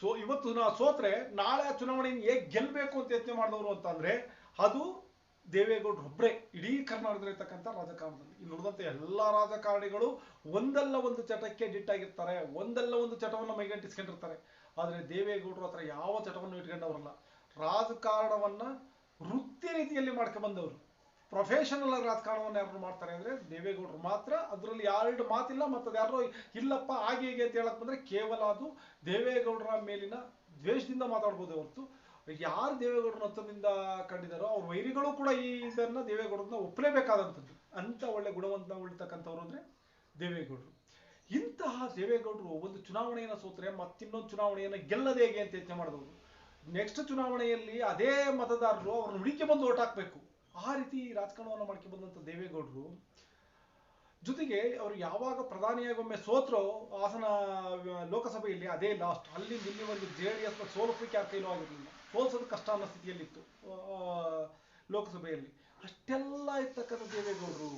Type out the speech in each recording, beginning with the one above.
So, ಇವತ್ತು ನಾ ಸೋತ್ರೆ ನಾಳೆ ಆ ಚುನಾವಣೆಯನ್ನು ಹೇಗೆ ಗೆಲ್ಲಬೇಕು ಅಂತ ಯತ್ನ ಮಾಡಿದವರು ಅಂತಂದ್ರೆ ಅದು ದೇವೇಗೌಡರು ಒಬ್ಬರೇ ಇಡೀ ಕರ್ನಾಟಕದಲ್ಲಿ ಇರ್ತಕ್ಕಂಥ ರಾಜಕಾರಣದಲ್ಲಿ. ಇನ್ನು ಉಳಿದಂತೆ ಎಲ್ಲ ರಾಜಕಾರಣಿಗಳು ಒಂದಲ್ಲ ಒಂದು ಚಟಕ್ಕೆ ಡಿಟ್ಟಾಗಿರ್ತಾರೆ ಒಂದಲ್ಲ ಒಂದು ಚಟವನ್ನು ಮೈಗಂಟಿಸ್ಕೊಂಡಿರ್ತಾರೆ. ಆದರೆ ದೇವೇಗೌಡರು ಹತ್ರ ಯಾವ ಚಟವನ್ನು ಇಟ್ಕೊಂಡವರಲ್ಲ. ರಾಜಕಾರಣವನ್ನ ವೃತ್ತಿ ರೀತಿಯಲ್ಲಿ ಮಾಡ್ಕೊಂಡು ಬಂದವರು ಆಗಿ ರಾಜಕಾರಣವನ್ನು ಯಾರು ಮಾಡ್ತಾರೆ ಅಂದ್ರೆ ದೇವೇಗೌಡರು ಮಾತ್ರ. ಅದರಲ್ಲಿ ಎರಡು ಮಾತಿಲ್ಲ ಮತ್ತು ಯಾರೋ ಇಲ್ಲಪ್ಪ, ಹಾಗೆ ಹೀಗೆ ಅಂತ ಹೇಳಕ್ ಬಂದ್ರೆ ಕೇವಲ ಅದು ದೇವೇಗೌಡರ ಮೇಲಿನ ದ್ವೇಷದಿಂದ ಮಾತಾಡ್ಬೋದು ಹೊರತು. ಯಾರು ದೇವೇಗೌಡರನ್ನ ಹತ್ತದಿಂದ ಕಂಡಿದಾರೋ ಅವ್ರ ವೈರಿಗಳು ಕೂಡ ಈ ಇದನ್ನ ದೇವೇಗೌಡರನ್ನ ಒಪ್ಪಲೇಬೇಕಾದಂಥದ್ದು. ಅಂತ ಒಳ್ಳೆ ಗುಣವಂತ ಉಳಿತಕ್ಕಂಥವ್ರು ಅಂದ್ರೆ ದೇವೇಗೌಡರು. ಇಂತಹ ದೇವೇಗೌಡರು ಒಂದು ಚುನಾವಣೆಯನ್ನು ಸೋತ್ರೆ ಮತ್ತಿನ್ನೊಂದು ಚುನಾವಣೆಯನ್ನು ಗೆಲ್ಲದೆ ಹೇಗೆ ಅಂತ ಯೋಚನೆ ಮಾಡಿದವರು ನೆಕ್ಸ್ಟ್ ಚುನಾವಣೆಯಲ್ಲಿ ಅದೇ ಮತದಾರರು ಅವ್ರನ್ನ ಹುಡುಕಿ ಬಂದು ಓಟ್ ಹಾಕ್ಬೇಕು. ಆ ರೀತಿ ರಾಜಕಾರಣವನ್ನು ಮಾಡ್ಕೊಂಡು ಬಂದಂತ ದೇವೇಗೌಡರು. ಜೊತೆಗೆ ಅವರು ಯಾವಾಗ ಪ್ರಧಾನಿಯಾಗಿ ಒಮ್ಮೆ ಸೋತ್ರೋ, ಹಾಸನ ಲೋಕಸಭೆಯಲ್ಲಿ ಅದೇ ಲಾಸ್ಟ್ ಅಲ್ಲಿ ಇಲ್ಲಿವರೆಗೂ ಜೆ ಡಿ ಎಸ್ ಸೋಲಿಸ್ಲಿಕ್ಕೆ ಯಾರ ಆಗಿರಲಿಲ್ಲ. ಸೋಲ್ಸೋದು ಕಷ್ಟ ಅನ್ನೋ ಸ್ಥಿತಿಯಲ್ಲಿತ್ತು ಲೋಕಸಭೆಯಲ್ಲಿ. ಅಷ್ಟೆಲ್ಲ ಇರ್ತಕ್ಕಂಥ ದೇವೇಗೌಡರು.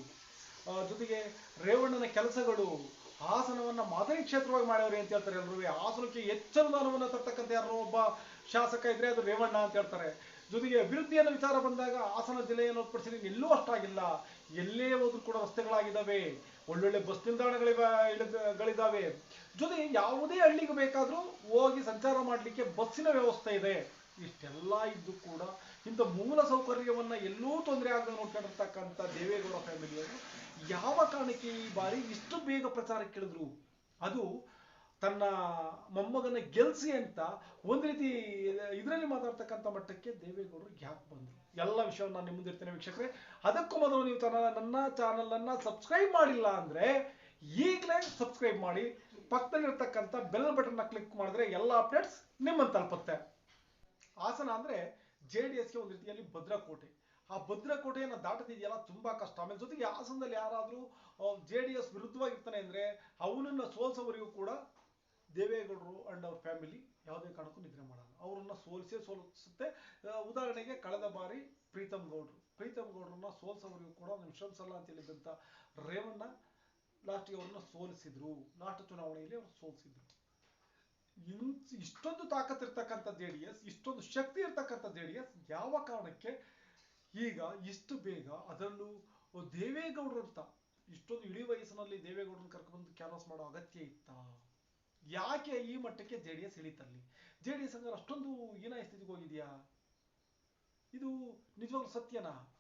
ಜೊತೆಗೆ ರೇವಣ್ಣನ ಕೆಲಸಗಳು, ಹಾಸನವನ್ನ ಮಾದರಿ ಕ್ಷೇತ್ರವಾಗಿ ಮಾಡ್ಯವ್ರೆ ಅಂತ ಹೇಳ್ತಾರೆ ಎಲ್ಲರೂ ಹಾಸನಕ್ಕೆ ಹೆಚ್ಚು ಅನುದಾನವನ್ನು ತರ್ತಕ್ಕಂಥ ಯಾರೋ ಒಬ್ಬ ಶಾಸಕ ಇದ್ರೆ ಅದು ರೇವಣ್ಣ ಅಂತ ಹೇಳ್ತಾರೆ. ಜೊತೆಗೆ ಅಭಿವೃದ್ಧಿ ಅನ್ನೋ ವಿಚಾರ ಬಂದಾಗ ಹಾಸನ ಜಿಲ್ಲೆಯನ್ನು ಹೊರತುಪಡಿಸಿ ಎಲ್ಲೂ ಅಷ್ಟಾಗಿಲ್ಲ. ಎಲ್ಲೇ ಹೋದ್ರೂ ಕೂಡ ರಸ್ತೆಗಳಾಗಿದ್ದಾವೆ. ಒಳ್ಳೊಳ್ಳೆ ಬಸ್ ನಿಲ್ದಾಣಗಳಿದಾವೆ ಜೊತೆಗೆ ಯಾವುದೇ ಹಳ್ಳಿಗೆ ಬೇಕಾದ್ರೂ ಹೋಗಿ ಸಂಚಾರ ಮಾಡಲಿಕ್ಕೆ ಬಸ್ಸಿನ ವ್ಯವಸ್ಥೆ ಇದೆ. ಇಷ್ಟೆಲ್ಲ ಇದ್ದು ಕೂಡ ಇಂಥ ಮೂಲ ಸೌಕರ್ಯವನ್ನ ಎಲ್ಲೂ ತೊಂದರೆ ಆಗದೆ ನೋಡ್ಕೊಂಡಿರ್ತಕ್ಕಂಥ ದೇವೇಗೌಡ ಫ್ಯಾಮಿಲಿಯವರು ಯಾವ ಕಾರಣಕ್ಕೆ ಈ ಬಾರಿ ಇಷ್ಟು ಬೇಗ ಪ್ರಚಾರಕ್ಕೆ ಇಳಿದ್ರು? ಅದು ತನ್ನ ಮೊಮ್ಮಗನ ಗೆಲ್ಸಿ ಅಂತ ಒಂದು ರೀತಿ, ಇದರಲ್ಲಿ ಮಾತಾಡ್ತಕ್ಕಂಥ ಮಟ್ಟಕ್ಕೆ ದೇವೇಗೌಡರು ಯಾಕೆ ಬಂದರು. ಎಲ್ಲ ವಿಷಯವನ್ನು ನಾನು ನಿಮ್ಮ ವೀಕ್ಷಕರೆ ವೀಕ್ಷಕರೇ. ಅದಕ್ಕೂ ಮೊದಲು ನೀವು ತನ್ನ ನನ್ನ ಚಾನಲನ್ನು ಸಬ್ಸ್ಕ್ರೈಬ್ ಮಾಡಿಲ್ಲ ಅಂದ್ರೆ ಈಗಲೇ ಸಬ್ಸ್ಕ್ರೈಬ್ ಮಾಡಿ, ಪಕ್ಕದಲ್ಲಿರ್ತಕ್ಕಂಥ ಬೆಲ್ ಬಟನ್ನ ಕ್ಲಿಕ್ ಮಾಡಿದ್ರೆ ಎಲ್ಲ ಅಪ್ಡೇಟ್ಸ್ ನಿಮ್ಮನ್ನು ತಲುಪುತ್ತೆ. ಹಾಸನ ಅಂದ್ರೆ ಜೆ ಡಿ ಎಸ್ಗೆ ಒಂದು ರೀತಿಯಲ್ಲಿ ಭದ್ರಕೋಟೆ. ಆ ಭದ್ರಕೋಟೆಯನ್ನು ದಾಟದಿದೆಯಲ್ಲ ತುಂಬಾ ಕಷ್ಟ. ಆಮೇಲೆ ಜೊತೆಗೆ ಹಾಸನದಲ್ಲಿ ಯಾರಾದರೂ ಜೆ ಡಿ ಎಸ್ ವಿರುದ್ಧವಾಗಿರ್ತಾನೆ ಅಂದ್ರೆ ಅವನನ್ನ ಸೋಲ್ಸೋವರೆಗೂ ಕೂಡ ದೇವೇಗೌಡರು ಅಂಡ್ ಅವ್ರ ಫ್ಯಾಮಿಲಿ ಯಾವುದೇ ಕಾರಣಕ್ಕೂ ನಿದ್ರೆ ಮಾಡಲ್ಲ. ಅವರನ್ನ ಸೋಲಿಸೇ ಸೋಲಿಸುತ್ತೆ. ಉದಾಹರಣೆಗೆ ಕಳೆದ ಬಾರಿ ಪ್ರೀತಮ್ ಗೌಡ್ರು. ಪ್ರೀತಮ್ ಗೌಡ್ರನ್ನ ಸೋಲ್ಸೋವರೆಗೂ ಕೂಡ ನಾನು ವಿಶ್ರಮಿಸಲ್ಲ ಅಂತ ಹೇಳಿದಂತ ರೇವಣ್ಣ ಲಾಸ್ಟ್ಗೆ ಅವ್ರನ್ನ ಸೋಲಿಸಿದ್ರು. ಲಾಸ್ಟ್ ಚುನಾವಣೆಯಲ್ಲಿ ಅವ್ರು ಸೋಲಿಸಿದ್ರು. ಇಷ್ಟೊಂದು ತಾಕತ್ ಇರ್ತಕ್ಕಂಥ ಜೆ ಡಿ ಎಸ್, ಇಷ್ಟೊಂದು ಶಕ್ತಿ ಇರ್ತಕ್ಕಂಥ ಜೆ ಡಿ ಎಸ್ ಯಾವ ಕಾರಣಕ್ಕೆ? ಈಗ ಇಷ್ಟು ಬೇಗ ಅದರಲ್ಲೂ ದೇವೇಗೌಡರಂತ, ಇಷ್ಟೊಂದು ಇಳಿ ವಯಸ್ಸಿನಲ್ಲಿ ದೇವೇಗೌಡರನ್ನ ಕರ್ಕೊಂಡು ಕ್ಯಾನ್ವಾಸ್ ಮಾಡೋ ಅಗತ್ಯ ಇತ್ತಾ? ಯಾಕೆ ಈ ಮಟ್ಟಕ್ಕೆ ಜೆ ಡಿ ಎಸ್ ಇಳಿತಲ್ಲಿ? ಜೆ ಡಿ ಎಸ್ ಅಂದ್ರೆ ಅಷ್ಟೊಂದು ಹೀನಾಯ ಸ್ಥಿತಿಗೆ ಹೋಗಿದ್ಯಾ? ಇದು ನಿಜವಾಗ್ಲೂ ಸತ್ಯನಾ?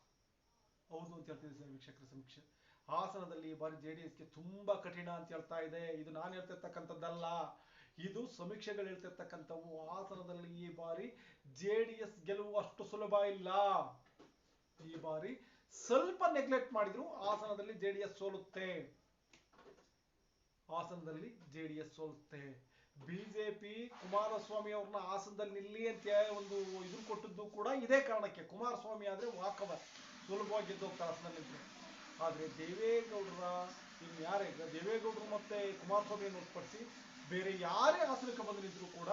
ಹೌದು ಅಂತ ಹೇಳ್ತಿದ್ದೆ ವೀಕ್ಷಕರ ಸಮೀಕ್ಷೆ. ಹಾಸನದಲ್ಲಿ ಈ ಬಾರಿ ಜೆ ಡಿ ಎಸ್ಗೆ ತುಂಬಾ ಕಠಿಣ ಅಂತ ಹೇಳ್ತಾ ಇದೆ. ಇದು ನಾನು ಹೇಳ್ತಿರ್ತಕ್ಕಂಥದ್ದಲ್ಲ. ಇದು ಸಮೀಕ್ಷೆಗಳು ಹೇಳ್ತಿರ್ತಕ್ಕಂಥವು. ಹಾಸನದಲ್ಲಿ ಈ ಬಾರಿ ಜೆ ಡಿ ಎಸ್ ಗೆಲುವು ಅಷ್ಟು ಸುಲಭ ಇಲ್ಲ. ಈ ಬಾರಿ ಸ್ವಲ್ಪ ನೆಗ್ಲೆಕ್ಟ್ ಮಾಡಿದ್ರು ಹಾಸನದಲ್ಲಿ ಜೆ ಡಿ ಎಸ್ ಸೋಲುತ್ತೆ. ಹಾಸನದಲ್ಲಿ ಜೆ ಡಿ ಎಸ್ ಸೋಲುತ್ತೆ ಬಿಜೆಪಿ ಕುಮಾರಸ್ವಾಮಿ ಅವ್ರನ್ನ ಹಾಸನದಲ್ಲಿ ನಿಲ್ಲಿ ಅಂತ ಒಂದು ಇದು ಕೊಟ್ಟದ್ದು ಕೂಡ ಇದೇ ಕಾರಣಕ್ಕೆ. ಕುಮಾರಸ್ವಾಮಿ ಆದ್ರೆ ವಾಕವರ್ ಸುಲಭವಾಗಿ ಗೆದ್ದು ಹೋಗ್ತಾರೆ ಹಾಸನದಲ್ಲಿ ಆದ್ರೆ ದೇವೇಗೌಡರ ಇನ್ ಯಾರೇ ಈಗ ದೇವೇಗೌಡರು ಮತ್ತೆ ಕುಮಾರಸ್ವಾಮಿಯನ್ನು ಹೊರತುಪಡಿಸಿ ಬೇರೆ ಯಾರೇ ಹಾಸನಕ್ಕೆ ಬಂದಿದ್ರು ಕೂಡ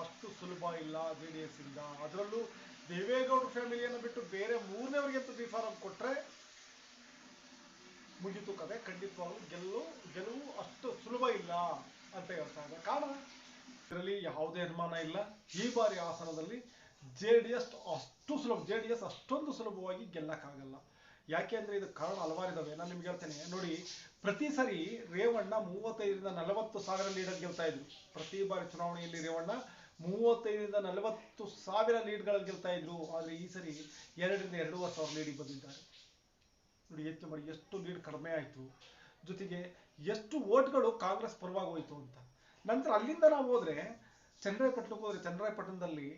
ಅಷ್ಟು ಸುಲಭ ಇಲ್ಲ ಜೆ ಡಿ ಎಸ್ ಇಂದ ಅದರಲ್ಲೂ ದೇವೇಗೌಡ ಫ್ಯಾಮಿಲಿಯನ್ನು ಬಿಟ್ಟು ಬೇರೆ ಮೂರನೇವರಿಗೆ ಅಂತ ಬಿ ಫಾರಂ ಕೊಟ್ರೆ ಮುಗಿತು ಕತೆ, ಖಂಡಿತವಾಗ್ಲೂ ಗೆಲ್ಲು ಗೆಲುವು ಅಷ್ಟು ಸುಲಭ ಇಲ್ಲ ಅಂತ ಹೇಳ್ತಾ ಇದ್ದಾರೆ. ಕಾರಣ? ಇದರಲ್ಲಿ ಯಾವುದೇ ಅನುಮಾನ ಇಲ್ಲ. ಈ ಬಾರಿ ಆಸನದಲ್ಲಿ ಜೆ ಡಿ ಎಸ್ ಅಷ್ಟು ಸುಲಭ ಜೆ ಡಿ ಎಸ್ ಅಷ್ಟೊಂದು ಸುಲಭವಾಗಿ ಗೆಲ್ಲಕ್ಕಾಗಲ್ಲ. ಯಾಕೆ ಅಂದ್ರೆ ಇದು ಕಾರಣ ಹಲವಾರಿದಾವೆ. ನಾನು ನಿಮ್ಗೆ ಹೇಳ್ತೇನೆ. ನೋಡಿ, ಪ್ರತಿ ಸರಿ ರೇವಣ್ಣ ಮೂವತ್ತೈದರಿಂದ ನಲವತ್ತು ಸಾವಿರ ಲೀಡರ್ ಗೆಲ್ತಾ ಇದ್ರು. ಪ್ರತಿ ಬಾರಿ ಚುನಾವಣೆಯಲ್ಲಿ ರೇವಣ್ಣ ಮೂವತ್ತೈದರಿಂದ ನಲವತ್ತು ಸಾವಿರ ಲೀಡ್ಗಳಲ್ಲಿ ಗೆಲ್ತಾ ಇದ್ರು. ಆದ್ರೆ ಈ ಸರಿ ಎರಡರಿಂದ ಎರಡೂವರೆ ಸಾವಿರ ಲೀಡಿಗೆ ಬಂದಿದ್ದಾರೆ. ನೋಡಿ ಯೋಚನೆ ಮಾಡಿ ಎಷ್ಟು ಲೀಡ್ ಕಡಿಮೆ ಆಯಿತು. ಜೊತೆಗೆ ಎಷ್ಟು ಓಟ್ಗಳು ಕಾಂಗ್ರೆಸ್ ಪರವಾಗಿ ಹೋಯಿತು ಅಂತ. ನಂತರ ಅಲ್ಲಿಂದ ನಾವು ಹೋದ್ರೆ, ಚನ್ನರಾಯಪಟ್ಟಣಕ್ಕೆ ಹೋದ್ರೆ ಚನ್ನರಾಯಪಟ್ಟಣದಲ್ಲಿ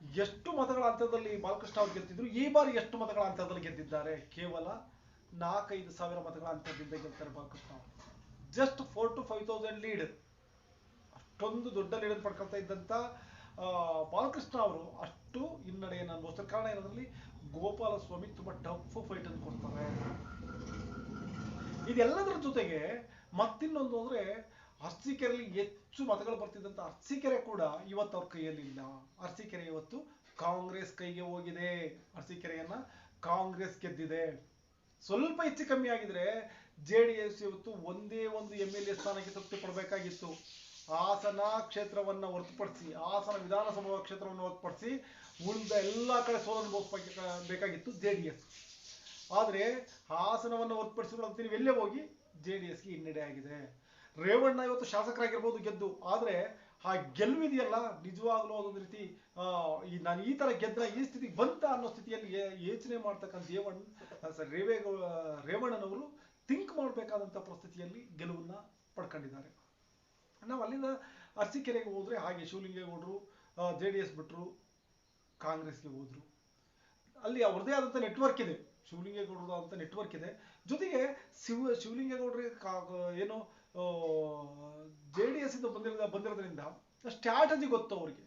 ಎಷ್ಟು ಮತಗಳ ಹಂತದಲ್ಲಿ ಬಾಲಕೃಷ್ಣ ಅವ್ರು ಗೆದ್ದಿದ್ರು? ಈ ಬಾರಿ ಎಷ್ಟು ಮತಗಳ ಅಂತರದಲ್ಲಿ ಗೆದ್ದಿದ್ದಾರೆ? ಕೇವಲ ನಾಲ್ಕೈದು ಸಾವಿರ ಮತಗಳ ಅಂತರದಿಂದ ಗೆಲ್ತಾರೆ ಬಾಲಕೃಷ್ಣ ಅವರು. Just four to five thousand lead ಅಷ್ಟೊಂದು ದೊಡ್ಡ ಲೀಡ್ ಪಡ್ಕೊಳ್ತಾ ಇದ್ದಂತ ಬಾಲಕೃಷ್ಣ ಅವರು ಅಷ್ಟು ಹಿನ್ನಡೆಯನ್ನು ಅನುಭವಿಸ್ತಾರೆ. ಕಾರಣ ಏನಂದ್ರಲ್ಲಿ ಗೋಪಾಲಸ್ವಾಮಿ ತುಂಬಾ ಟಫ್ ಫೈಟ್ ಅನ್ನು ಕೊಡ್ತಾರೆ. ಇದೆಲ್ಲದರ ಜೊತೆಗೆ ಮತ್ತಿನ್ನೊಂದು ಅಂದ್ರೆ ಅರ್ಸಿಕೆರೆಯಲ್ಲಿ ಹೆಚ್ಚು ಮತಗಳು ಬರ್ತಿದ್ದಂತ ಅರ್ಸಿಕೆರೆ ಕೂಡ ಇವತ್ತು ಅವ್ರ ಕೈಯಲ್ಲಿಲ್ಲ. ಅರ್ಸಿಕೆರೆ ಇವತ್ತು ಕಾಂಗ್ರೆಸ್ ಕೈಗೆ ಹೋಗಿದೆ. ಅರ್ಸಿಕೆರೆಯನ್ನ ಕಾಂಗ್ರೆಸ್ ಗೆದ್ದಿದೆ. ಸ್ವಲ್ಪ ಹೆಚ್ಚು ಕಮ್ಮಿ ಆಗಿದ್ರೆ ಜೆ ಡಿ ಎಸ್ ಇವತ್ತು ಒಂದೇ ಒಂದು ಎಂ ಎಲ್ ಎ ಸ್ಥಾನಕ್ಕೆ ತೃಪ್ತಿ ಪಡಬೇಕಾಗಿತ್ತು. ಹಾಸನ ಕ್ಷೇತ್ರವನ್ನ ಹೊರತುಪಡಿಸಿ, ಹಾಸನ ವಿಧಾನಸಭಾ ಕ್ಷೇತ್ರವನ್ನು ಹೊರತುಪಡಿಸಿ ಉಳಿದ ಎಲ್ಲ ಕಡೆ ಸೋಲನ್ನು ಬೇಕಾಗಿತ್ತು ಜೆ ಆದರೆ ಹಾಸನವನ್ನು ಹೊರತುಪಡಿಸಿಕೊಳ್ಳುವಂತೆ ನೀವು ಎಲ್ಲೇ ಹೋಗಿ? ಜೆ ಡಿ ಎಸ್ಗೆ ಹಿನ್ನಡೆ ಆಗಿದೆ. ರೇವಣ್ಣ ಇವತ್ತು ಶಾಸಕರಾಗಿರ್ಬೋದು ಗೆದ್ದು. ಆದರೆ ಆ ಗೆಲುವಿದೆಯಲ್ಲ ನಿಜವಾಗ್ಲೂ ಅದೊಂದು ರೀತಿ ಈ ನಾನು ಈ ತರ ಗೆದ್ದ ಈ ಸ್ಥಿತಿಗೆ ಬಂತ ಅನ್ನೋ ಸ್ಥಿತಿಯಲ್ಲಿ ಯೋಚನೆ ಮಾಡ್ತಕ್ಕಂಥ ದೇವಣ್ಣ ಸರ್ ರೇವಣ್ಣನವರು ಥಿಂಕ್ ಮಾಡಬೇಕಾದಂಥ ಪರಿಸ್ಥಿತಿಯಲ್ಲಿ ಗೆಲುವನ್ನ ಪಡ್ಕೊಂಡಿದ್ದಾರೆ. ನಾವು ಅಲ್ಲಿಂದ ಅರಸಿಕೆರೆಗೆ ಹೋದ್ರೆ ಹಾಗೆ ಶಿವಲಿಂಗೇಗೌಡರು ಜೆ ಡಿ ಎಸ್ ಬಿಟ್ಟರು ಕಾಂಗ್ರೆಸ್ಗೆ ಹೋದ್ರು. ಅಲ್ಲಿ ಅವ್ರದ್ದೇ ಆದಂಥ ನೆಟ್ವರ್ಕ್ ಇದೆ. ಶಿವಲಿಂಗೇಗೌಡರದ ಅಂತ ನೆಟ್ವರ್ಕ್ ಇದೆ. ಜೊತೆಗೆ ಶಿವ ಶಿವಲಿಂಗೇಗೌಡರಿಗೆ ಏನು ಜೆ ಡಿ ಎಸ್ ಇಂದ ಬಂದಿರೋದ, ಬಂದಿರೋದ್ರಿಂದ ಸ್ಟ್ರಾಟಜಿ ಗೊತ್ತು ಅವರಿಗೆ.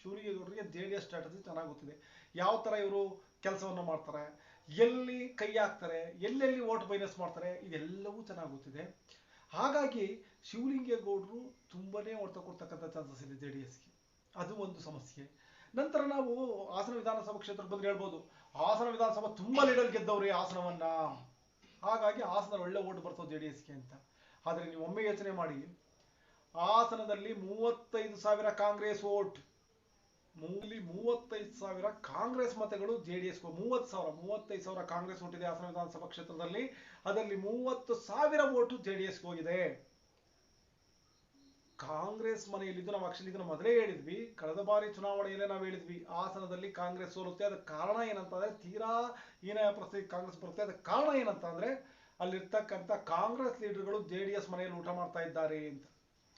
ಶಿವಲಿಂಗೇಗೌಡರಿಗೆ ಜೆ ಡಿ ಎಸ್ ಸ್ಟ್ರಾಟಜಿ ಚೆನ್ನಾಗಿ ಗೊತ್ತಿದೆ. ಯಾವ ಥರ ಇವರು ಕೆಲಸವನ್ನು ಮಾಡ್ತಾರೆ, ಎಲ್ಲಿ ಕೈ ಹಾಕ್ತಾರೆ, ಎಲ್ಲೆಲ್ಲಿ ಓಟ್ ಮೈನಸ್ ಮಾಡ್ತಾರೆ, ಇದೆಲ್ಲವೂ ಚೆನ್ನಾಗಿ ಗೊತ್ತಿದೆ. ಹಾಗಾಗಿ ಶಿವಲಿಂಗೇಗೌಡರು ತುಂಬಾನೇ ಹೊಡೆತ ಕೊಡ್ತಕ್ಕಂಥ ಚಾನ್ಸಸ್ ಇದೆ ಜೆ ಡಿ ಎಸ್ಗೆ ಅದು ಒಂದು ಸಮಸ್ಯೆ. ನಂತರ ನಾವು ಹಾಸನ ವಿಧಾನಸಭಾ ಕ್ಷೇತ್ರಕ್ಕೆ ಬಂದ್ರೆ ಹೇಳ್ಬೋದು. ಹಾಸನ ವಿಧಾನಸಭಾ ತುಂಬಾ ಲೀಡರ್ ಗೆದ್ದವ್ರಿ ಹಾಸನವನ್ನ. ಹಾಗಾಗಿ ಹಾಸನ ಒಳ್ಳೆ ಓಟ್ ಬರ್ತದೆ ಜೆ ಡಿ ಎಸ್ಗೆ ಅಂತ. ಆದ್ರೆ ನೀವು ಒಮ್ಮೆ ಯೋಚನೆ ಮಾಡಿ. ಹಾಸನದಲ್ಲಿ ಮೂವತ್ತೈದು ಸಾವಿರ ಕಾಂಗ್ರೆಸ್ ವೋಟ್ ಮೂಲಿ ಮೂವತ್ತೈದು ಸಾವಿರ ಕಾಂಗ್ರೆಸ್ ಮತಗಳು ಜೆ ಡಿ ಎಸ್ ಮೂವತ್ತು ಸಾವಿರ, ಮೂವತ್ತೈದು ಸಾವಿರ ಕಾಂಗ್ರೆಸ್ ಓಟ್ ಇದೆ ಹಾಸನ ವಿಧಾನಸಭಾ ಕ್ಷೇತ್ರದಲ್ಲಿ. ಅದರಲ್ಲಿ ಮೂವತ್ತು ಸಾವಿರ ಓಟು ಜೆ ಡಿ ಹೋಗಿದೆ. ಕಾಂಗ್ರೆಸ್ ಮನೆಯಲ್ಲಿದ್ದು ನಾವು ಆಕ್ಚುಲಿ ಇದನ್ನು ಮೊದಲೇ ಹೇಳಿದ್ವಿ. ಕಳೆದ ಬಾರಿ ಚುನಾವಣೆಯಲ್ಲೇ ನಾವು ಹೇಳಿದ್ವಿ ಹಾಸನದಲ್ಲಿ ಕಾಂಗ್ರೆಸ್ ಸೋಲುತ್ತೆ, ಅದಕ್ಕೆ ಕಾರಣ ಏನಂತಂದ್ರೆ ತೀರಾ ಹೀನಾಯ ಪರಿಸ್ಥಿತಿ ಕಾಂಗ್ರೆಸ್ ಬರುತ್ತೆ, ಅದಕ್ಕೆ ಕಾರಣ ಏನಂತಂದ್ರೆ ಅಲ್ಲಿರ್ತಕ್ಕಂಥ ಕಾಂಗ್ರೆಸ್ ಲೀಡರ್ಗಳು ಜೆ ಡಿ ಎಸ್ ಮನೆಯಲ್ಲಿ ಊಟ ಮಾಡ್ತಾ ಇದ್ದಾರೆ ಅಂತ.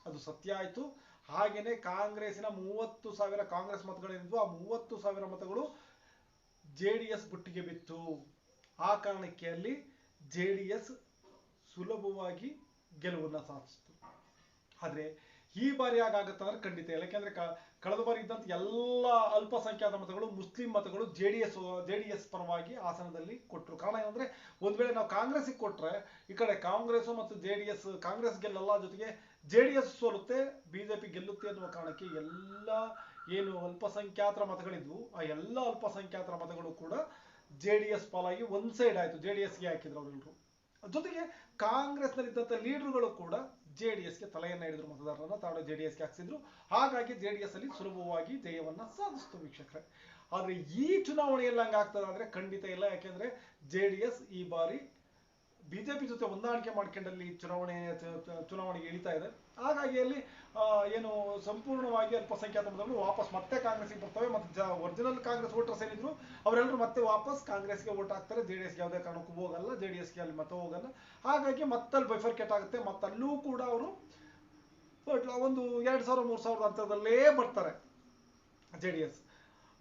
ಅದು ಸತ್ಯ ಆಯಿತು. ಹಾಗೇನೆ ಕಾಂಗ್ರೆಸ್ಸಿನ ಮೂವತ್ತು ಸಾವಿರ ಕಾಂಗ್ರೆಸ್ ಮತಗಳೇನಿದ್ವು ಆ ಮೂವತ್ತು ಸಾವಿರ ಮತಗಳು ಜೆ ಡಿ ಎಸ್ ಬುಟ್ಟಿಗೆ ಬಿತ್ತು. ಆ ಕಾರಣಕ್ಕೆ ಅಲ್ಲಿ ಜೆ ಡಿ ಎಸ್ ಸುಲಭವಾಗಿ ಗೆಲುವನ್ನು ಸಾಧಿಸಿತು. ಆದ್ರೆ ಈ ಬಾರಿ ಹಾಗಾಗತ್ತಂದ್ರೆ ಖಂಡಿತ. ಇಲ್ಲ ಯಾಕೆಂದ್ರೆ ಕಳೆದ ಬಾರಿ ಇದ್ದಂತ ಎಲ್ಲ ಅಲ್ಪಸಂಖ್ಯಾತ ಮತಗಳು, ಮುಸ್ಲಿಂ ಮತಗಳು J D S J D S ಪರವಾಗಿ ಹಾಸನದಲ್ಲಿ ಕೊಟ್ಟರು ಕಾರಣ ಏನಂದ್ರೆ, ಒಂದ್ ವೇಳೆ ನಾವು ಕಾಂಗ್ರೆಸ್ಗೆ ಕೊಟ್ರೆ, ಈ ಕಡೆ ಕಾಂಗ್ರೆಸ್ ಮತ್ತು ಜೆ ಡಿ ಎಸ್ ಕಾಂಗ್ರೆಸ್ ಗೆಲ್ಲಲ್ಲ ಜೊತೆಗೆ ಜೆ ಡಿ ಎಸ್ ಸೋಲುತ್ತೆ ಬಿಜೆಪಿ ಗೆಲ್ಲುತ್ತೆ ಅನ್ನುವ ಕಾರಣಕ್ಕೆ ಎಲ್ಲ ಏನು ಅಲ್ಪಸಂಖ್ಯಾತರ ಮತಗಳಿದ್ವು, ಆ ಎಲ್ಲ ಅಲ್ಪಸಂಖ್ಯಾತರ ಮತಗಳು ಕೂಡ ಜೆ ಡಿ ಎಸ್ ಪಾಲಾಗಿ ಒಂದ್ ಸೈಡ್ ಆಯ್ತು. ಜೆ ಡಿ ಎಸ್ಗೆ ಹಾಕಿದ್ರು ಅವರೆಲ್ಲರೂ ಜೊತೆಗೆ ಕಾಂಗ್ರೆಸ್ನಲ್ಲಿದ್ದಂಥ ಲೀಡರ್ಗಳು ಕೂಡ ಜೆ ಡಿ ಎಸ್ಗೆ ತಲೆಯನ್ನ ಹಿಡಿದ್ರು ಮತದಾರರನ್ನ ತಾವು ಜೆ ಡಿ ಎಸ್ಗೆ ಹಾಕ್ಸಿದ್ರು. ಹಾಗಾಗಿ ಜೆ ಡಿ ಎಸ್ ಅಲ್ಲಿ ಸುಲಭವಾಗಿ ಜಯವನ್ನ ಸಾಧಿಸ್ತು ವೀಕ್ಷಕರೇ. ಆದ್ರೆ ಈ ಚುನಾವಣೆಯಲ್ಲಿ ಹಂಗಾಗ್ತದೆ ಅಂದ್ರೆ ಖಂಡಿತ ಇಲ್ಲ. ಯಾಕೆಂದ್ರೆ ಜೆ ಡಿ ಎಸ್ ಈ ಬಾರಿ ಬಿಜೆಪಿ ಜೊತೆ ಹೊಂದಾಣಿಕೆ ಮಾಡ್ಕೊಂಡಲ್ಲಿ ಚುನಾವಣೆ ಚುನಾವಣೆಗೆ ಇಳಿತಾ ಇದೆ. ಹಾಗಾಗಿ ಅಲ್ಲಿ ಏನು ಸಂಪೂರ್ಣವಾಗಿ ಅಲ್ಪಸಂಖ್ಯಾತ ಮತಗಳು ವಾಪಸ್ ಮತ್ತೆ ಕಾಂಗ್ರೆಸ್ಗೆ ಬರ್ತವೆ ಮತ್ತೆ ಒರಿಜಿನಲ್ ಕಾಂಗ್ರೆಸ್ ವೋಟರ್ಸ್ ಏನಿದ್ರು ಅವರೆಲ್ಲರೂ ಮತ್ತೆ ವಾಪಸ್ ಕಾಂಗ್ರೆಸ್ಗೆ ವೋಟ್ ಹಾಕ್ತಾರೆ. ಜೆ ಡಿ ಎಸ್ಗೆ ಯಾವುದೇ ಕಾರಣಕ್ಕೂ ಹೋಗಲ್ಲ, ಜೆ ಡಿ ಎಸ್ಗೆ ಅಲ್ಲಿ ಮತ ಹೋಗಲ್ಲ. ಹಾಗಾಗಿ ಮತ್ತಲ್ಲಿ ಬೈಫರ್ಕೇಟ್ ಆಗುತ್ತೆ. ಮತ್ತಲ್ಲೂ ಕೂಡ ಅವರು ಒಂದು ಎರಡು ಸಾವಿರ, ಮೂರು ಸಾವಿರದ ಅಂತರದಲ್ಲೇ ಬರ್ತಾರೆ ಜೆ ಡಿ ಎಸ್.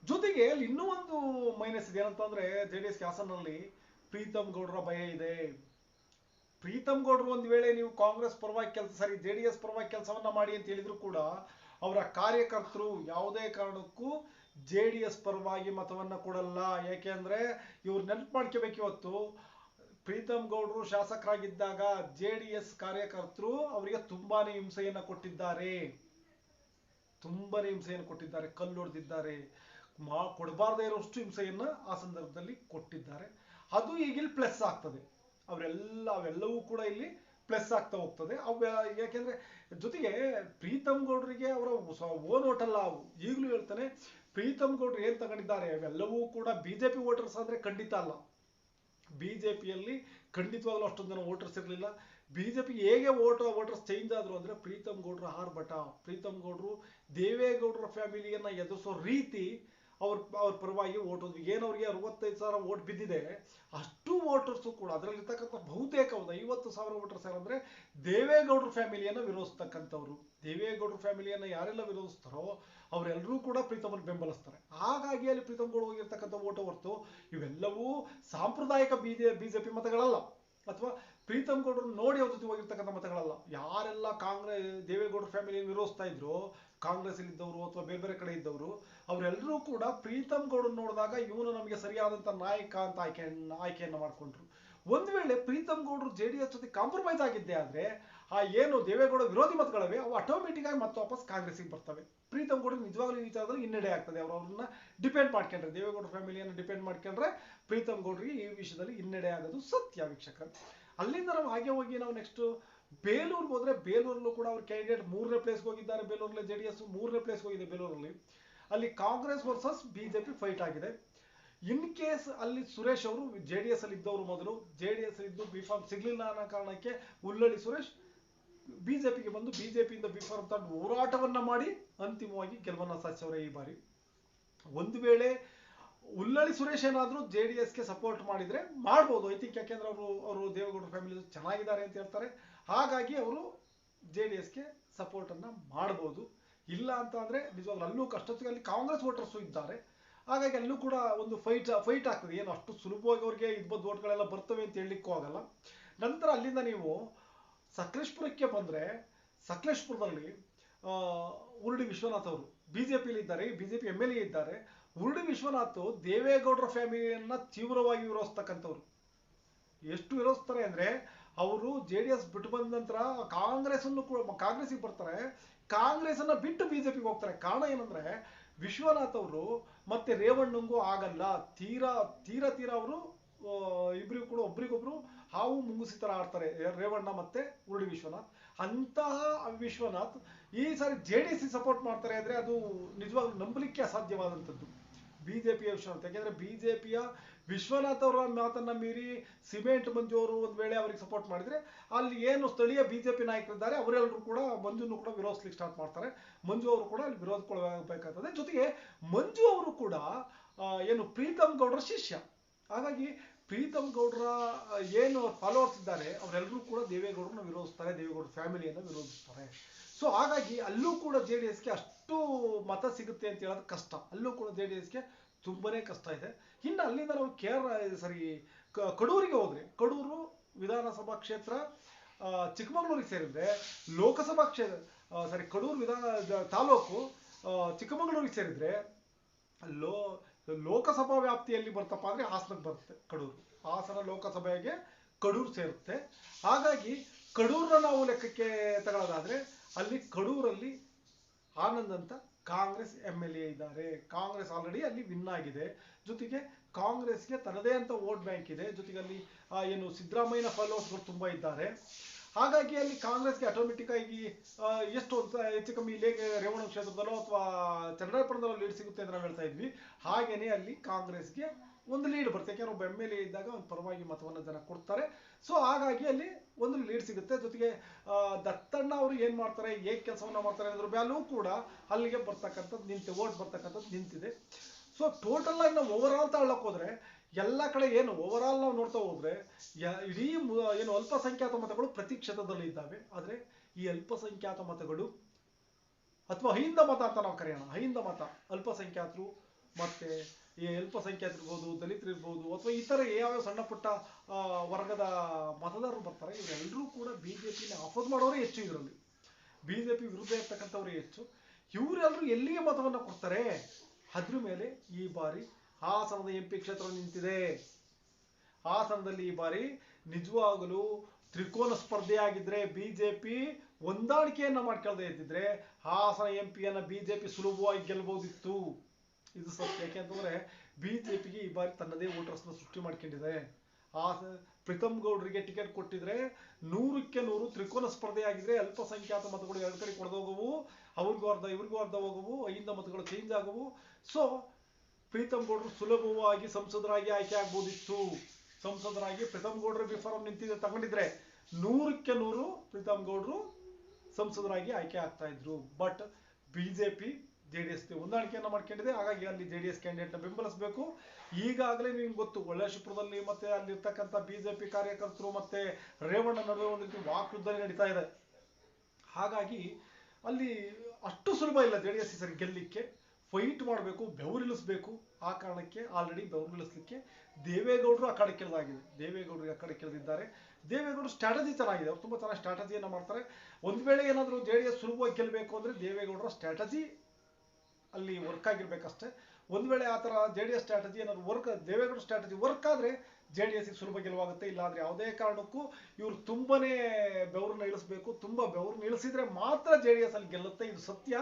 ಜೊತೆಗೆ ಇನ್ನೂ ಒಂದು ಮೈನಸ್ ಇದೆ ಏನಂತಂದ್ರೆ ಜೆ ಡಿ ಎಸ್ ಹಾಸನಲ್ಲಿ ಪ್ರೀತಮ್ ಗೌಡರ ಭಯ ಇದೆ. ಪ್ರೀತಮ್ ಗೌಡ್ರು ಒಂದ್ ವೇಳೆ ನೀವು ಕಾಂಗ್ರೆಸ್ ಪರವಾಗಿ ಕೆಲಸ, ಸರಿ, ಜೆ ಡಿ ಎಸ್ ಪರವಾಗಿ ಕೆಲಸವನ್ನ ಮಾಡಿ ಅಂತ ಹೇಳಿದ್ರು ಕೂಡ ಅವರ ಕಾರ್ಯಕರ್ತರು ಯಾವುದೇ ಕಾರಣಕ್ಕೂ ಜೆ ಡಿ ಎಸ್ ಪರವಾಗಿ ಮತವನ್ನ ಕೊಡಲ್ಲ. ಯಾಕೆಂದ್ರೆ ಇವ್ರು ನೆನಪು ಮಾಡ್ಕೋಬೇಕು ಇವತ್ತು. ಪ್ರೀತಮ್ ಗೌಡ್ರು ಶಾಸಕರಾಗಿದ್ದಾಗ ಜೆ ಡಿ ಎಸ್ ಕಾರ್ಯಕರ್ತರು ಅವರಿಗೆ ತುಂಬಾನೇ ಹಿಂಸೆಯನ್ನ ಕೊಟ್ಟಿದ್ದಾರೆ. ತುಂಬಾನೇ ಹಿಂಸೆಯನ್ನು ಕೊಟ್ಟಿದ್ದಾರೆ. ಕಲ್ಲು ಹೊಡೆದಿದ್ದಾರೆ ಮಾ, ಕೊಡಬಾರ್ದೇ ಇರೋಷ್ಟು ಹಿಂಸೆಯನ್ನ ಆ ಸಂದರ್ಭದಲ್ಲಿ ಕೊಟ್ಟಿದ್ದಾರೆ. ಅದು ಈಗಿಲ್ಲಿ ಪ್ಲಸ್ ಆಗ್ತದೆ. ಅವರೆಲ್ಲ ಅವೆಲ್ಲವೂ ಕೂಡ ಇಲ್ಲಿ ಪ್ಲಸ್ ಆಗ್ತಾ ಹೋಗ್ತದೆ. ಅವ ಯಾಕೆಂದ್ರೆ ಜೊತೆಗೆ ಪ್ರೀತಮ್ ಗೌಡ್ರಿಗೆ ಅವರ ಓನ್ ಓಟಲ್ಲ ಈಗಲೂ ಹೇಳ್ತಾನೆ, ಪ್ರೀತಮ್ ಗೌಡ್ರು ಏನ್ ತಗೊಂಡಿದ್ದಾರೆ? ಅವೆಲ್ಲವೂ ಕೂಡ ಬಿಜೆಪಿ ವೋಟರ್ಸ್ ಅಂದ್ರೆ ಖಂಡಿತ ಅಲ್ಲ. ಬಿಜೆಪಿಯಲ್ಲಿ ಖಂಡಿತವಾಗ್ಲೂ ಅಷ್ಟೊಂದು ಜನ ವೋಟರ್ಸ್ ಇರಲಿಲ್ಲ. ಬಿಜೆಪಿ ಹೇಗೆ ವೋಟ್ ವೋಟರ್ಸ್ ಚೇಂಜ್ ಆದ್ರು ಅಂದ್ರೆ ಪ್ರೀತಮ್ ಗೌಡ್ರ ಆರ್ಭಟ ಪ್ರೀತಮ್ ಗೌಡ್ರು ದೇವೇಗೌಡರ ಫ್ಯಾಮಿಲಿಯನ್ನ ಎದುರಿಸೋ ರೀತಿ ಅವ್ರ ಅವ್ರ ಪರವಾಗಿ ಓಟ್ ಹೋದ್ವಿ. ಏನು ಅವ್ರಿಗೆ ಅರವತ್ತೈದು ಸಾವಿರ ಓಟ್ ಬಿದ್ದಿದೆ, ಅಷ್ಟು ವೋಟರ್ಸು ಕೂಡ ಅದರಲ್ಲಿರ್ತಕ್ಕಂಥ ಬಹುತೇಕ ಒಂದು ಐವತ್ತು ಸಾವಿರ ವೋಟರ್ಸ್ ಯಾರಂದ್ರೆ ದೇವೇಗೌಡರ ಫ್ಯಾಮಿಲಿಯನ್ನು ವಿರೋಧಿಸ್ತಕ್ಕಂಥವ್ರು. ದೇವೇಗೌಡರ ಫ್ಯಾಮಿಲಿಯನ್ನು ಯಾರೆಲ್ಲ ವಿರೋಧಿಸ್ತಾರೋ ಅವರೆಲ್ಲರೂ ಕೂಡ ಪ್ರೀತಮನ್ನು ಬೆಂಬಲಿಸ್ತಾರೆ. ಹಾಗಾಗಿ ಅಲ್ಲಿ ಪ್ರೀತಮ್ ಗೌಡ ಹೋಗಿರ್ತಕ್ಕಂಥ ಓಟು ಹೊರತು ಇವೆಲ್ಲವೂ ಸಾಂಪ್ರದಾಯಿಕ ಬಿಜೆ ಪಿ ಮತಗಳಲ್ಲ. ಅಥವಾ ಪ್ರೀತಮ್ ಗೌಡ್ರನ್ನ ನೋಡಿ ಅವ್ರ ಜೊತೆ ಹೋಗಿರ್ತಕ್ಕಂಥ ಮತಗಳಲ್ಲ. ಯಾರೆಲ್ಲ ಕಾಂಗ್ರೆಸ್ ದೇವೇಗೌಡರ ಫ್ಯಾಮಿಲಿಯನ್ನು ವಿರೋಧಿಸ್ತಾ ಇದ್ರು ಕಾಂಗ್ರೆಸ್ ಇದ್ದವರು ಅಥವಾ ಬೇರೆ ಬೇರೆ ಕಡೆ ಇದ್ದವರು, ಅವರೆಲ್ಲರೂ ಕೂಡ ಪ್ರೀತಮ್ ಗೌಡನ್ ನೋಡಿದಾಗ ಇವನು ನಮಗೆ ಸರಿಯಾದಂಥ ನಾಯಕ ಅಂತ ಆಯ್ಕೆ, ಆಯ್ಕೆಯನ್ನ ಮಾಡ್ಕೊಂಡ್ರು. ಒಂದು ವೇಳೆ ಪ್ರೀತಮ್ ಗೌಡ್ರು ಜೆ ಡಿ ಎಸ್ ಜೊತೆ ಕಾಂಪ್ರಮೈಸ್ ಆಗಿದ್ದೆ ಆದರೆ, ಆ ಏನು ದೇವೇಗೌಡ ವಿರೋಧಿ ಮತಗಳಿವೆ, ಅವು ಆಟೋಮೆಟಿಕ್ ಆಗಿ ಮತ್ತೆ ವಾಪಸ್ ಕಾಂಗ್ರೆಸ್ಗೆ ಬರ್ತವೆ. ಪ್ರೀತಮ್ ಗೌಡ್ರಿಗೆ ನಿಜವಾಗ್ಲೂ ಈ ವಿಚಾರದಲ್ಲಿ ಹಿನ್ನಡೆ ಆಗ್ತದೆ. ಅವರು ಅವ್ರನ್ನ ಡಿಪೆಂಡ್ ಮಾಡ್ಕೊಂಡ್ರೆ, ದೇವೇಗೌಡ ಫ್ಯಾಮಿಲಿಯನ್ನು ಡಿಪೆಂಡ್ ಮಾಡ್ಕೊಂಡ್ರೆ ಪ್ರೀತಮ್ ಗೌಡ್ರಿಗೆ ಈ ವಿಷಯದಲ್ಲಿ ಹಿನ್ನಡೆ ಆಗೋದು ಸತ್ಯ, ವೀಕ್ಷಕರು. ಅಲ್ಲಿಂದ ನಾವು ಹಾಗೆ ಹೋಗಿ ನಾವು ನೆಕ್ಸ್ಟ್ ಬೇಲೂರಿಗೆ ಹೋದ್ರೆ ಬೇಲೂರಲ್ಲೂ ಕೂಡ ಅವ್ರ ಕ್ಯಾಂಡಿಡೇಟ್ ಮೂರನೇ ಪ್ಲೇಸ್ಗೆ ಹೋಗಿದ್ದಾರೆ. ಬೇಲೂರಲ್ಲಿ ಜೆ ಡಿ ಎಸ್ ಮೂರನೇ ಪ್ಲೇಸ್ಗೆ ಹೋಗಿದೆ ಬೇಲೂರಲ್ಲಿ. ಅಲ್ಲಿ ಕಾಂಗ್ರೆಸ್ ವರ್ಸಸ್ ಬಿಜೆಪಿ ಫೈಟ್ ಆಗಿದೆ. ಇನ್ ಕೇಸ್ ಅಲ್ಲಿ ಸುರೇಶ್ ಅವರು ಜೆ ಡಿ ಎಸ್ ಅಲ್ಲಿ ಇದ್ದವರು ಮೊದಲು ಜೆ ಡಿ ಎಸ್ ಇದ್ದು ಬಿ ಫಾರ್ಮ್ ಸಿಗ್ಲಿಲ್ಲ ಅನ್ನೋ ಕಾರಣಕ್ಕೆ ಉಲ್ಲಳ್ಳಿ ಸುರೇಶ್ ಬಿಜೆಪಿಗೆ ಬಂದು ಬಿಜೆಪಿಯಿಂದ ಬಿ ಫಾರ್ಮ್ ತಂದು ಹೋರಾಟವನ್ನ ಮಾಡಿ ಅಂತಿಮವಾಗಿ ಗೆಲುವನ್ನ ಸಾಧಿಸವ್ರೆ ಈ ಬಾರಿ. ಒಂದು ವೇಳೆ ಉಲ್ಲಳಿ ಸುರೇಶ್ ಏನಾದರೂ ಜೆ ಡಿ ಎಸ್ಗೆ ಸಪೋರ್ಟ್ ಮಾಡಿದ್ರೆ ಮಾಡ್ಬೋದು. ಐ ಥಿಂಕ್ ಯಾಕೆಂದ್ರೆ ಅವರು ಅವರು ದೇವೇಗೌಡರ ಫ್ಯಾಮಿಲಿ ಚೆನ್ನಾಗಿದ್ದಾರೆ ಅಂತ ಹೇಳ್ತಾರೆ. ಹಾಗಾಗಿ ಅವರು ಜೆ ಡಿ ಎಸ್ಗೆ ಸಪೋರ್ಟ್ ಅನ್ನ ಮಾಡ್ಬೋದು. ಇಲ್ಲ ಅಂತ ಅಂದ್ರೆ ನಿಜವಾಗ್ಲೂ ಅಲ್ಲೂ ಅಲ್ಲಿ ಕಾಂಗ್ರೆಸ್ ವೋಟರ್ಸು ಇದ್ದಾರೆ. ಹಾಗಾಗಿ ಅಲ್ಲೂ ಕೂಡ ಒಂದು ಫೈಟ್ ಫೈಟ್ ಆಗ್ತದೆ. ಏನು ಅಷ್ಟು ಸುಲಭವಾಗಿ ಅವ್ರಿಗೆ ಇಬ್ಬತ್ತು ವೋಟ್ಗಳೆಲ್ಲ ಬರ್ತವೆ ಅಂತ ಹೇಳಲಿಕ್ಕೂ ಆಗಲ್ಲ. ನಂತರ ಅಲ್ಲಿಂದ ನೀವು ಸಕಲೇಶ್ಪುರಕ್ಕೆ ಬಂದ್ರೆ, ಸಕಲೇಶ್ಪುರದಲ್ಲಿ ಉರುಡಿ ವಿಶ್ವನಾಥ್ ಅವರು ಬಿಜೆಪಿಲಿ ಇದ್ದಾರೆ, ಬಿಜೆಪಿ ಎಂ ಎಲ್ ಎ ಇದ್ದಾರೆ. ಉರುಡಿ ವಿಶ್ವನಾಥ್ ದೇವೇಗೌಡರ ಫ್ಯಾಮಿಲಿಯನ್ನ ತೀವ್ರವಾಗಿ ವಿರೋಧಿಸ್ತಕ್ಕಂಥವ್ರು. ಎಷ್ಟು ವಿರೋಧಿಸ್ತಾರೆ ಅಂದ್ರೆ ಅವರು ಜೆ ಡಿ ಎಸ್ ಬಿಟ್ಟು ಬಂದ ನಂತರ ಕಾಂಗ್ರೆಸ್ ಕಾಂಗ್ರೆಸ್ಗೆ ಬರ್ತಾರೆ. ಕಾಂಗ್ರೆಸ್ ಅನ್ನ ಬಿಟ್ಟು ಬಿಜೆಪಿಗೆ ಹೋಗ್ತಾರೆ. ಕಾರಣ ಏನಂದ್ರೆ ವಿಶ್ವನಾಥ್ ಅವರು ಮತ್ತೆ ರೇವಣ್ಣಂಗೂ ಆಗಲ್ಲ. ತೀರಾ ತೀರಾ ತೀರಾ ಅವರು ಇಬ್ಬರಿಗೂ ಕೂಡ ಒಬ್ರಿಗೊಬ್ರು ಹಾವು ಮುಂಗುಸಿ ತರ ಆಡ್ತಾರೆ. ರೇವಣ್ಣ ಮತ್ತೆ ಉರುಳಿ ವಿಶ್ವನಾಥ್. ಅಂತಹ ವಿಶ್ವನಾಥ್ ಈ ಸಾರಿ ಜೆ ಡಿ ಸಪೋರ್ಟ್ ಮಾಡ್ತಾರೆ ಅಂದ್ರೆ ಅದು ನಿಜವಾಗ್ಲೂ ನಂಬಲಿಕ್ಕೆ ಅಸಾಧ್ಯವಾದಂಥದ್ದು. ಬಿಜೆಪಿಯ ವಿಶ್ವನಾಥ್. ಯಾಕೆಂದ್ರೆ ಪಿಯ ವಿಶ್ವನಾಥ್ ಅವರ ಮಾತನ್ನ ಮೀರಿ ಸಿಮೆಂಟ್ ಮಂಜು ಅವರು ಒಂದ್ ವೇಳೆ ಅವರಿಗೆ ಸಪೋರ್ಟ್ ಮಾಡಿದ್ರೆ ಅಲ್ಲಿ ಏನು ಸ್ಥಳೀಯ ಬಿಜೆಪಿ ನಾಯಕರಿದ್ದಾರೆ ಅವರೆಲ್ಲರೂ ಕೂಡ ಮಂಜುನು ಕೂಡ ವಿರೋಧಿಸ್ಲಿಕ್ಕೆ ಸ್ಟಾರ್ಟ್ ಮಾಡ್ತಾರೆ. ಮಂಜು ಅವರು ಕೂಡ ಅಲ್ಲಿ ವಿರೋಧಗೊಳ್ಳಬೇಕಾಗ್ತದೆ ಜೊತೆಗೆ ಮಂಜು ಅವರು ಕೂಡ ಏನು ಪ್ರೀತಮ್ ಗೌಡರ ಶಿಷ್ಯ. ಹಾಗಾಗಿ ಪ್ರೀತಮ್ ಗೌಡರ ಏನು ಫಾಲೋವರ್ಸ್ ಇದ್ದಾರೆ ಅವರೆಲ್ಲರೂ ಕೂಡ ದೇವೇಗೌಡರನ್ನ ವಿರೋಧಿಸ್ತಾರೆ, ದೇವೇಗೌಡರ ಫ್ಯಾಮಿಲಿಯನ್ನು ವಿರೋಧಿಸ್ತಾರೆ. ಸೊ ಹಾಗಾಗಿ ಅಲ್ಲೂ ಕೂಡ ಜೆ ಡಿ ಎಸ್ಗೆ ಅಷ್ಟು ಮತ ಸಿಗುತ್ತೆ ಅಂತ ಹೇಳೋದು ಕಷ್ಟ. ಅಲ್ಲೂ ಕೂಡ ಜೆ ಡಿ ಎಸ್ಗೆ ತುಂಬಾನೇ ಕಷ್ಟ ಇದೆ. ಇನ್ನು ಅಲ್ಲಿಂದ ನಾವು ಕೇರಳ, ಸರಿ ಕಡೂರಿಗೆ ಹೋದ್ರೆ, ಕಡೂರು ವಿಧಾನಸಭಾ ಕ್ಷೇತ್ರ ಚಿಕ್ಕಮಗಳೂರಿಗೆ ಸೇರಿದ್ರೆ, ಲೋಕಸಭಾ ಕ್ಷೇತ್ರ ಸರಿ, ಕಡೂರು ವಿಧಾನ ತಾಲೂಕು ಚಿಕ್ಕಮಗಳೂರಿಗೆ ಸೇರಿದ್ರೆ, ಲೋ, ಲೋಕಸಭಾ ವ್ಯಾಪ್ತಿಯಲ್ಲಿ ಬರ್ತಪ್ಪ ಅಂದ್ರೆ ಹಾಸನಕ್ಕೆ ಬರುತ್ತೆ ಕಡೂರು. ಹಾಸನ ಲೋಕಸಭೆಗೆ ಕಡೂರು ಸೇರುತ್ತೆ. ಹಾಗಾಗಿ ಕಡೂರನ್ನ ನಾವು ಲೆಕ್ಕಕ್ಕೆ ತಗೊಳ್ಳೋದಾದ್ರೆ ಅಲ್ಲಿ ಕಡೂರಲ್ಲಿ ಆನಂದ್ ಅಂತ ಕಾಂಗ್ರೆಸ್ ಎಂ ಎಲ್ ಎ ಇದ್ದಾರೆ. ಕಾಂಗ್ರೆಸ್ ಆಲ್ರೆಡಿ ಅಲ್ಲಿ ವಿನ್ ಆಗಿದೆ. ಜೊತೆಗೆ ಕಾಂಗ್ರೆಸ್ಗೆ ತನ್ನದೇ ಅಂತ ವೋಟ್ ಬ್ಯಾಂಕ್ ಇದೆ. ಜೊತೆಗೆ ಅಲ್ಲಿ ಏನು ಸಿದ್ದರಾಮಯ್ಯನ ಫಾಲೋವರ್ಸ್ಗಳು ತುಂಬಾ ಇದ್ದಾರೆ. ಹಾಗಾಗಿ ಅಲ್ಲಿ ಕಾಂಗ್ರೆಸ್ಗೆ ಆಟೋಮೆಟಿಕ್ ಆಗಿ ಎಷ್ಟು ಹೆಚ್ಚು ಕಮ್ಮಿ ಇಲ್ಲೇ ರೇವಣ ಕ್ಷೇತ್ರದಲ್ಲೋ ಅಥವಾ ಚನ್ನರಾಯಪಟ್ಟಣದಲ್ಲೋ ಲೀಡ್ ಸಿಗುತ್ತೆ ಅಂತ ನಾವು ಹೇಳ್ತಾ ಇದ್ವಿ. ಹಾಗೇನೆ ಅಲ್ಲಿ ಕಾಂಗ್ರೆಸ್ಗೆ ಒಂದು ಲೀಡ್ ಬರುತ್ತೆ. ಯಾಕೆಂದ್ರೆ ಒಬ್ಬ ಎಂ ಎಲ್ ಎ ಇದ್ದಾಗ ಒಂದು ಪರವಾಗಿ ಮತವನ್ನು ಜನ ಕೊಡ್ತಾರೆ. ಸೊ ಹಾಗಾಗಿ ಅಲ್ಲಿ ಒಂದು ಲೀಡ್ ಸಿಗುತ್ತೆ. ಜೊತೆಗೆ ದತ್ತಣ್ಣ ಅವರು ಏನು ಮಾಡ್ತಾರೆ? ಹೇಗೆ ಕೆಲಸವನ್ನು ಮಾಡ್ತಾರೆ ಅನ್ನೋದ್ರ ಮ್ಯಾಲೂ ಕೂಡ ಅಲ್ಲಿಗೆ ಬರ್ತಕ್ಕಂಥದ್ದು ನಿಂತು ಓಟ್ ಬರ್ತಕ್ಕಂಥದ್ದು ನಿಂತಿದೆ. ಸೊ ಟೋಟಲ್ ಆಗಿ ನಾವು ಓವರ್ ಆಲ್ ತಗೊಳ್ಳಕ್ ಹೋದ್ರೆ, ಎಲ್ಲ ಕಡೆ ಏನು ಓವರ್ ಆಲ್ ನಾವು ನೋಡ್ತಾ ಹೋದ್ರೆ ಇಡೀ ಏನು ಅಲ್ಪಸಂಖ್ಯಾತ ಮತಗಳು ಪ್ರತಿ ಕ್ಷೇತ್ರದಲ್ಲಿ ಇದ್ದಾವೆ. ಆದರೆ ಈ ಅಲ್ಪಸಂಖ್ಯಾತ ಮತಗಳು ಅಥವಾ ಅಹಿಂದ ಮತ ಅಂತ ನಾವು ಕರೆಯೋಣ. ಅಹಿಂದ ಮತ, ಅಲ್ಪಸಂಖ್ಯಾತರು ಮತ್ತೆ ಈ ಅಲ್ಪಸಂಖ್ಯಾತರು ಇರ್ಬೋದು, ಅಥವಾ ಇತರ ಯಾವ ಸಣ್ಣ ಪುಟ್ಟ ವರ್ಗದ ಮತದಾರರು ಬರ್ತಾರೆ ಇವರೆಲ್ಲರೂ ಕೂಡ ಬಿಜೆಪಿನ ಆಫೋಸ್ ಮಾಡೋರೇ ಹೆಚ್ಚು ಇದರಲ್ಲಿ. ಬಿಜೆಪಿ ವಿರುದ್ಧ ಇರ್ತಕ್ಕಂಥವ್ರೇ ಹೆಚ್ಚು. ಇವರೆಲ್ಲರೂ ಎಲ್ಲಿಗೆ ಮತವನ್ನ ಕೊಡ್ತಾರೆ? ಅದ್ರ ಮೇಲೆ ಈ ಬಾರಿ ಹಾಸನದ ಎಂ ಪಿ ಕ್ಷೇತ್ರ ನಿಂತಿದೆ. ಹಾಸನದಲ್ಲಿ ಈ ಬಾರಿ ನಿಜವಾಗಲೂ ತ್ರಿಕೋನ ಸ್ಪರ್ಧೆ ಆಗಿದ್ರೆ ಬಿಜೆಪಿ ಹೊಂದಾಣಿಕೆಯನ್ನ ಮಾಡ್ಕೊಳ್ದೇ ಇದ್ದಿದ್ರೆ ಹಾಸನ ಎಂ ಪಿಯನ್ನ ಬಿಜೆಪಿ ಸುಲಭವಾಗಿ ಗೆಲ್ಬಹುದಿತ್ತು ಇದು ಸತ್ಯ ಯಾಕೆಂತಂದ್ರೆ ಬಿಜೆಪಿಗೆ ಈ ಬಾರಿ ತನ್ನದೇ ವೋಟರ್ಸ್ನ ಸೃಷ್ಟಿ ಮಾಡ್ಕೊಂಡಿದೆ. ಆ ಪ್ರೀತಮ್ ಗೌಡ್ರಿಗೆ ಟಿಕೆಟ್ ಕೊಟ್ಟಿದ್ರೆ ನೂರಕ್ಕೆ ನೂರು ತ್ರಿಕೋನ ಸ್ಪರ್ಧೆ ಆಗಿದ್ರೆ ಅಲ್ಪಸಂಖ್ಯಾತ ಮತಗಳು ಎರಡು ಕಡೆ ಕೊಡದೋಗವು ಅವ್ರಿಗೂ ಅರ್ಧ, ಇವ್ರಿಗೂ ಅರ್ಧ ಹೋಗವು ಐದ ಮತಗಳು ಚೇಂಜ್ ಆಗವು. ಸೊ ಪ್ರೀತಮ್ ಗೌಡ್ರು ಸುಲಭವಾಗಿ ಸಂಸದರಾಗಿ ಆಯ್ಕೆ ಆಗ್ಬೋದಿತ್ತು. ಸಂಸದರಾಗಿ ಪ್ರೀತಮ್ ಗೌಡ್ರು ಬಿಫಾರಂ ನಿಂತಿದೆ ತಗೊಂಡಿದ್ರೆ ನೂರಕ್ಕೆ ನೂರು ಪ್ರೀತಮ್ ಗೌಡ್ರು ಸಂಸದರಾಗಿ ಆಯ್ಕೆ ಆಗ್ತಾ ಇದ್ರು. But BJP J D S ಹೊಂದಾಣಿಕೆಯನ್ನು ಮಾಡ್ಕೊಂಡಿದೆ. ಹಾಗಾಗಿ ಅಲ್ಲಿ ಜೆ ಡಿ ಎಸ್ ಕ್ಯಾಂಡಿಡೇಟ್ನ ಬೆಂಬಲಿಸಬೇಕು. ಈಗಾಗಲೇ ನಿಮ್ಗೆ ಗೊತ್ತು ಒಳ್ಳೆಶಿಪುರದಲ್ಲಿ ಮತ್ತೆ ಅಲ್ಲಿರ್ತಕ್ಕಂಥ ಬಿಜೆಪಿ ಕಾರ್ಯಕರ್ತರು ಮತ್ತೆ ರೇವಣ್ಣ ನಡುವೆ ಒಂದು ರೀತಿ ವಾಕ್ಯುದ್ಧ ನಡೀತಾ ಇದೆ. ಹಾಗಾಗಿ ಅಲ್ಲಿ ಅಷ್ಟು ಸುಲಭ ಇಲ್ಲ ಜೆ ಡಿ ಎಸ್ ಸರಿ ಗೆಲ್ಲಿಕ್ಕೆ. ಫೈಟ್ ಮಾಡಬೇಕು ಬೆವರಿಳಿಸ್ಬೇಕು ಆ ಕಾರಣಕ್ಕೆ ಆಲ್ರೆಡಿ ಬೆವರಿಳಿಸ್ಲಿಕ್ಕೆ ದೇವೇಗೌಡರು ಆ ಕಡೆ ಕೆಳದಾಗಿದೆ ದೇವೇಗೌಡರು ಆ ಕಡೆ ಕೆಳದಿದ್ದಾರೆ ದೇವೇಗೌಡರು ಸ್ಟ್ರಾಟಜಿ ಚೆನ್ನಾಗಿದೆ. ಅವ್ರು ತುಂಬ ಚೆನ್ನಾಗಿ ಸ್ಟ್ರಾಟಜಿಯನ್ನು ಮಾಡ್ತಾರೆ. ಒಂದು ವೇಳೆ ಏನಾದರೂ ಜೆ ಡಿ ಎಸ್ ಸುಲಭವಾಗಿ ಗೆಲ್ಲಬೇಕು ಅಂದರೆ ದೇವೇಗೌಡರ ಸ್ಟ್ರಾಟಜಿ ಅಲ್ಲಿ ವರ್ಕ್ ಆಗಿರ್ಬೇಕಷ್ಟೇ. ಒಂದ್ ವೇಳೆ ಆ ತರ ಜೆ ಡಿ ಎಸ್ ಸ್ಟ್ರಾಟಜಿ ಏನಾದ್ರು ವರ್ಕ್ ದೇವೇಗೌಡ ಸ್ಟ್ರಾಟಜಿ ವರ್ಕ್ ಆದ್ರೆ ಜೆ ಡಿ ಎಸ್ ಸುಲಭ ಗೆಲುವಾಗುತ್ತೆ. ಇಲ್ಲಾಂದ್ರೆ ಯಾವುದೇ ಕಾರಣಕ್ಕೂ ಇವ್ರು ತುಂಬಾನೇ ಬೆವರನ್ನ ಇಳಿಸ್ಬೇಕು. ತುಂಬಾ ಬೆವರನ್ನ ಇಳಿಸಿದ್ರೆ ಮಾತ್ರ ಜೆ ಡಿ ಎಸ್ ಅಲ್ಲಿ ಗೆಲ್ಲುತ್ತೆ. ಇದು ಸತ್ಯ.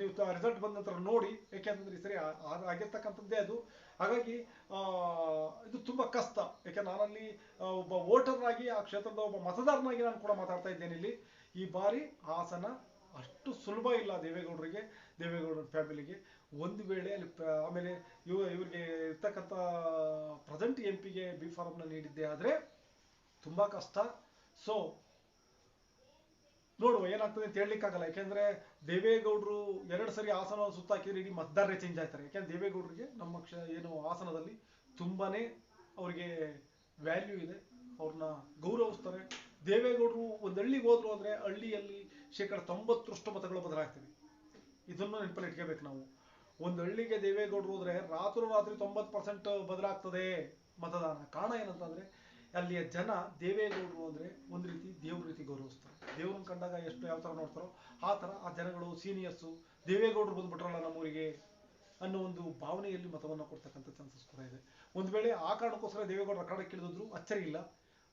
ನೀವು ರಿಸಲ್ಟ್ ಬಂದ ನಂತರ ನೋಡಿ. ಯಾಕೆಂದ್ರೆ ಈ ಸರಿ ಆಗಿರ್ತಕ್ಕಂಥದ್ದೇ ಅದು. ಹಾಗಾಗಿ ಇದು ತುಂಬಾ ಕಷ್ಟ. ಯಾಕೆ ನಾನಲ್ಲಿ ಒಬ್ಬ ವೋಟರ್ ಆಗಿ ಆ ಕ್ಷೇತ್ರದ ಒಬ್ಬ ಮತದಾರನಾಗಿ ನಾನು ಕೂಡ ಮಾತಾಡ್ತಾ ಇದ್ದೇನೆ ಇಲ್ಲಿ. ಈ ಬಾರಿ ಹಾಸನ ಅಷ್ಟು ಸುಲಭ ಇಲ್ಲ ದೇವೇಗೌಡರಿಗೆ, ದೇವೇಗೌಡರ ಫ್ಯಾಮಿಲಿಗೆ. ಒಂದು ವೇಳೆ ಅಲ್ಲಿ ಆಮೇಲೆ ಇವ, ಇವ್ರಿಗೆ ಇರ್ತಕ್ಕಂಥ ಪ್ರೆಸೆಂಟ್ ಎಂ ಪಿಗೆ ಬಿ ಫಾರ್ಮ್ನ ನೀಡಿದ್ದೆ ಆದರೆ ತುಂಬಾ ಕಷ್ಟ. ಸೊ ನೋಡುವ ಏನಾಗ್ತದೆ ಅಂತ ಹೇಳಲಿಕ್ಕಾಗಲ್ಲ. ಯಾಕೆಂದ್ರೆ ದೇವೇಗೌಡರು ಎರಡು ಸರಿ ಹಾಸನ ಸುತ್ತಾಕಿದ್ರೆ ಇಡೀ ಮತದಾರರೇ ಚೇಂಜ್ ಆಗ್ತಾರೆ. ಯಾಕೆಂದ್ರೆ ದೇವೇಗೌಡರಿಗೆ ನಮ್ಮ ಕ್ಷ, ಏನು ಆಸನದಲ್ಲಿ ತುಂಬಾ ಅವರಿಗೆ ವ್ಯಾಲ್ಯೂ ಇದೆ. ಅವ್ರನ್ನ ಗೌರವಿಸ್ತಾರೆ. ದೇವೇಗೌಡರು ಒಂದು ಹಳ್ಳಿಗೆ ಹೋದ್ರು ಅಂದ್ರೆ ಹಳ್ಳಿಯಲ್ಲಿ ಶೇಕಡ ತೊಂಬತ್ತರಷ್ಟು ಮತಗಳು ಬದಲಾಗ್ತವೆ. ಇದನ್ನು ನೆನಪಲ್ಲಿ ಇಟ್ಕೋಬೇಕು ನಾವು. ಒಂದು ಹಳ್ಳಿಗೆ ದೇವೇಗೌಡರು ಹೋದ್ರೆ ರಾತ್ರಿ ರಾತ್ರಿ ತೊಂಬತ್ತು ಪರ್ಸೆಂಟ್ ಬದಲಾಗ್ತದೆ ಮತದಾನ. ಕಾರಣ ಏನಂತಂದ್ರೆ ಅಲ್ಲಿಯ ಜನ ದೇವೇಗೌಡರು ಅಂದ್ರೆ ಒಂದು ರೀತಿ ದೇವ್ರ ರೀತಿ ಗೌರವಿಸ್ತಾರೆ. ದೇವ್ರನ್ನ ಕಂಡಾಗ ಎಷ್ಟು ಯಾವ ತರ ನೋಡ್ತಾರೋ ಆ ತರ ಆ ಜನಗಳು ಸೀನಿಯರ್ಸು ದೇವೇಗೌಡರು ಬಂದ್ಬಿಟ್ರಲ್ಲ ನಮ್ಮೂರಿಗೆ ಅನ್ನೋ ಒಂದು ಭಾವನೆಯಲ್ಲಿ ಮತವನ್ನು ಕೊಡ್ತಕ್ಕಂಥ ಚಾನ್ಸಸ್ ಕೂಡ ಇದೆ. ಒಂದು ವೇಳೆ ಆ ಕಾರಣಕ್ಕೋಸ್ಕರ ದೇವೇಗೌಡರ ಅಖಾಡಕ್ಕೆ ಇಳಿದಿದ್ರು ಅಚ್ಚರಿ ಇಲ್ಲ.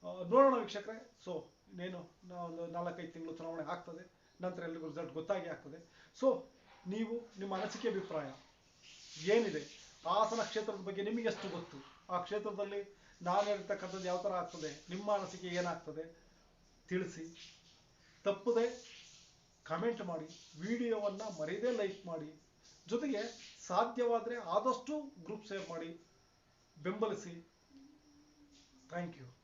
ನೋಡೋಣ ವೀಕ್ಷಕರೇ. ಸೊ ಇನ್ನೇನು ಒಂದು ನಾಲ್ಕೈದು ತಿಂಗಳು ಚುನಾವಣೆ ಆಗ್ತದೆ. ನಂತರ ಎಲ್ಲರಿಗೂ ರಿಸಲ್ಟ್ ಗೊತ್ತಾಗಿ ಆಗ್ತದೆ. ಸೊ ನೀವು ನಿಮ್ಮ ಅನಿಸಿಕೆ ಅಭಿಪ್ರಾಯ ಏನಿದೆ? ಹಾಸನ ಕ್ಷೇತ್ರದ ಬಗ್ಗೆ ನಿಮಗೆ ಎಷ್ಟು ಗೊತ್ತು? ಆ ಕ್ಷೇತ್ರದಲ್ಲಿ ನಾನು ಹೇಳ್ತಕ್ಕಂಥದ್ದು ಯಾವ ಥರ ಆಗ್ತದೆ? ನಿಮ್ಮ ಅನಿಸಿಕೆ ಏನಾಗ್ತದೆ? ತಿಳಿಸಿ. ತಪ್ಪದೆ ಕಮೆಂಟ್ ಮಾಡಿ. ವಿಡಿಯೋವನ್ನು ಮರೆಯದೇ ಲೈಕ್ ಮಾಡಿ. ಜೊತೆಗೆ ಸಾಧ್ಯವಾದರೆ ಆದಷ್ಟು ಗ್ರೂಪ್ ಸೇವ್ ಮಾಡಿ. ಬೆಂಬಲಿಸಿ. Thank you